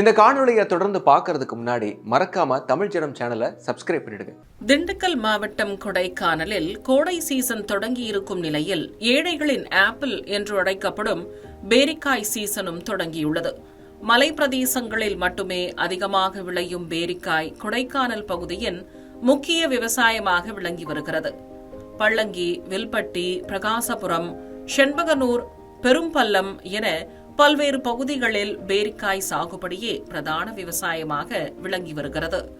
இந்த காணொளியை தொடர்ந்து பார்க்கறதுக்கு முன்னாடி மறக்காம தமிழ் ஜனம் சேனலை சப்ஸ்கிரைப் பண்ணிடுங்க. திண்டுக்கல் மாவட்டம் கொடைக்கானலில் கோடை சீசன் தொடங்கி இருக்கும் நிலையில் ஏழைகளின் ஆப்பிள் என்று அழைக்கப்படும் பேரிக்காய் சீசனும் தொடங்கியுள்ளது. மலை பிரதேசங்களில் மட்டுமே அதிகமாக விளையும் பேரிக்காய் கொடைக்கானல் பகுதியின் முக்கிய விவசாயமாக விளங்கி வருகிறது. பள்ளங்கி வில்பட்டி பிரகாசபுரம் செண்பகனூர் பெரும்பள்ளம் என பல்வேறு பகுதிகளில் பேரிக்காய் சாகுபடியே பிரதான விவசாயமாக விளங்கி வருகிறது.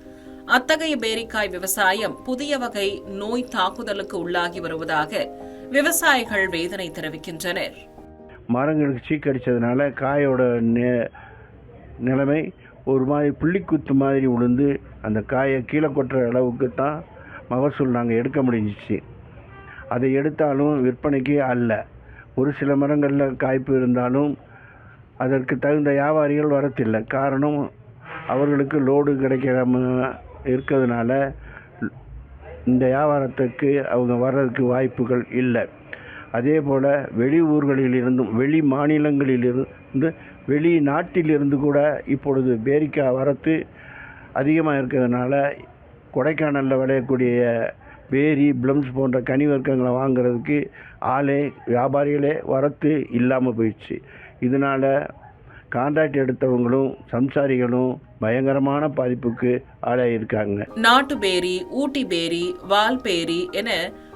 அத்தகைய பேரிக்காய் விவசாயம் புதிய வகை நோய் தாக்குதலுக்கு உள்ளாகி வருவதாக விவசாயிகள் வேதனை தெரிவிக்கின்றனர். மரங்களுக்கு சீக்கடிச்சதுனால காயோட நெ- நிலைமை ஒரு மாதிரி புள்ளிக்குத்து மாதிரி விழுந்து அந்த காயை கீழே கொட்டுற அளவுக்கு தான் மகசூல் நாங்கள் எடுக்க முடிஞ்சிச்சு. அதை எடுத்தாலும் விற்பனைக்கு அல்ல. ஒரு சில மரங்களில் காய்ப்பு இருந்தாலும் அதற்கு தகுந்த வியாபாரிகள் வரத்தில்லை. காரணம் அவர்களுக்கு லோடு கிடைக்காம இருக்கிறதுனால இந்த வியாபாரத்துக்கு அவங்க வர்றதுக்கு வாய்ப்புகள் இல்லை. அதே போல் வெளி ஊர்களிலிருந்தும் வெளி மாநிலங்களிலிருந்து வெளி நாட்டிலிருந்து கூட இப்பொழுது பேரிக்காய் வரத்து அதிகமாக இருக்கிறதுனால கொடைக்கானலில் விளையக்கூடிய பேரி பிளம்ஸ் போன்ற கனி வர்க்கங்களை வாங்குறதுக்கு ஆளே வியாபாரிகளே வரத்து இல்லாமல் போயிடுச்சு. இதனால் கான்ட்ராக்ட் எடுத்தவங்களும் சம்சாரிகளும் பயங்கரமான பாதிப்புக்கு ஆளாயிருக்காங்க. நாட்டு பேரி ஊட்டி பேரி வால் பேரி என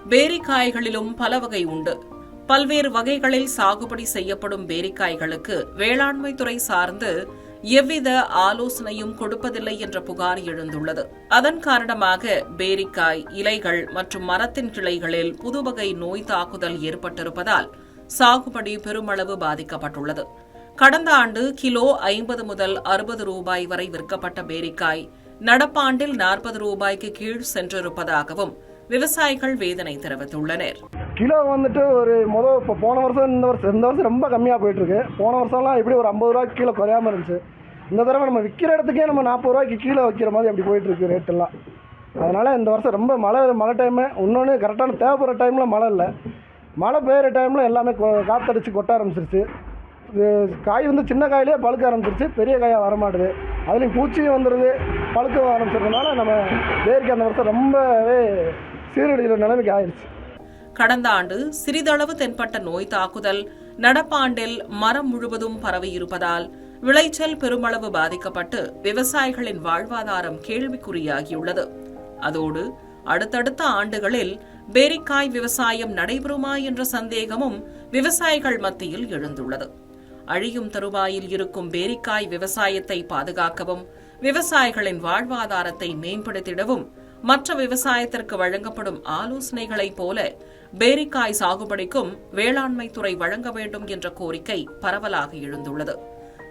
பேரிக்காய்களிலும் பல வகை உண்டு. பல்வேறு வகைகளில் சாகுபடி செய்யப்படும் பேரிக்காய்களுக்கு வேளாண்மை துறை சார்ந்து எவ்வித ஆலோசனையும் கொடுப்பதில்லை என்ற புகார் எழுந்துள்ளது. அதன் காரணமாக பேரிக்காய் இலைகள் மற்றும் மரத்தின் கிளைகளில் புதுவகை நோய் தாக்குதல் ஏற்பட்டிருப்பதால் சாகுபடி பெருமளவு பாதிக்கப்பட்டுள்ளது. கடந்த ஆண்டு கிலோ ஐம்பது முதல் அறுபது ரூபாய் வரை விற்கப்பட்ட பேரிக்காய் நடப்பாண்டில் நாற்பது ரூபாய்க்கு கீழ் சென்றிருப்பதாகவும் விவசாயிகள் வேதனை தெரிவித்துள்ளனர். கிலோ வந்துட்டு ஒரு மொதல் இப்போ போன வருஷம் இந்த வருஷம் இந்த வருஷம் ரொம்ப கம்மியாக போயிட்டுருக்கு. போன வருஷம்லாம் எப்படி ஒரு ஐம்பது ரூபாய்க்கு கீழே குறையாம இருந்துச்சு. இந்த தடவை நம்ம விற்கிற இடத்துக்கே நம்ம நாற்பது ரூபாய்க்கு கீழே வைக்கிற மாதிரி அப்படி போயிட்டுருக்கு ரேட்டெல்லாம். அதனால் இந்த வருஷம் ரொம்ப மழை மழை டைமு இன்னொன்று கரெக்டான தேவைப்படுற டைமில் மழை இல்லை. மழை பெய்கிற டைமில் எல்லாமே காற்றடிச்சு காத்தடிச்சு கொட்ட ஆரம்பிச்சிருச்சு. காய் வந்து சின்ன காயிலே பழுக்க ஆரம்பிச்சிருச்சு. பெரிய காயாக வரமாட்டுது. அதுலேயும் பூச்சியும் வந்துடுது பழுக்க ஆரம்பிச்சிருந்தனால நம்ம வேர்க்கு அந்த வருஷம் ரொம்பவே சீரடிக்கிற நிலைமைக்கு ஆயிடுச்சு கடந்த ஆண்டு சிறிதளவு தென்பட்ட நோய் தாக்குதல் நடப்பாண்டில் மரம் முழுவதும் பரவியிருப்பதால் விளைச்சல் பெருமளவு பாதிக்கப்பட்டு விவசாயிகளின் வாழ்வாதாரம் கேள்விக்குறியாகியுள்ளது. அதோடு அடுத்தடுத்த ஆண்டுகளில் பேரிக்காய் விவசாயம் நடைபெறுமா என்ற சந்தேகமும் விவசாயிகள் மத்தியில் எழுந்துள்ளது. அழியும் தருவாயில் இருக்கும் பேரிக்காய் விவசாயத்தை பாதுகாக்கவும் விவசாயிகளின் வாழ்வாதாரத்தை மேம்படுத்திடவும் மற்ற விவசாயத்திற்கு வழங்கப்படும் ஆலோசனைகளைப் போல பேரிக்காய் சாகுபடிக்கும் வேளாண்மை துறை வழங்க வேண்டும் என்ற கோரிக்கை பரவலாக எழுந்துள்ளது.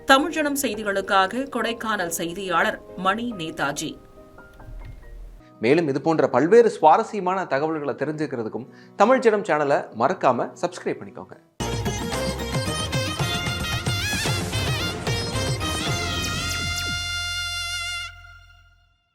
தமிழ்ஜனம் செய்திகளுக்காக கொடைக்கானல் செய்தியாளர் மணி நேதாஜி. மேலும் இது போன்ற பல்வேறு சுவாரஸ்யமான தகவல்களை தெரிஞ்சுக்கிறதுக்கும் தமிழ் ஜனம் சேனலை மறக்காம சப்ஸ்கிரைப் பண்ணிக்கோங்க.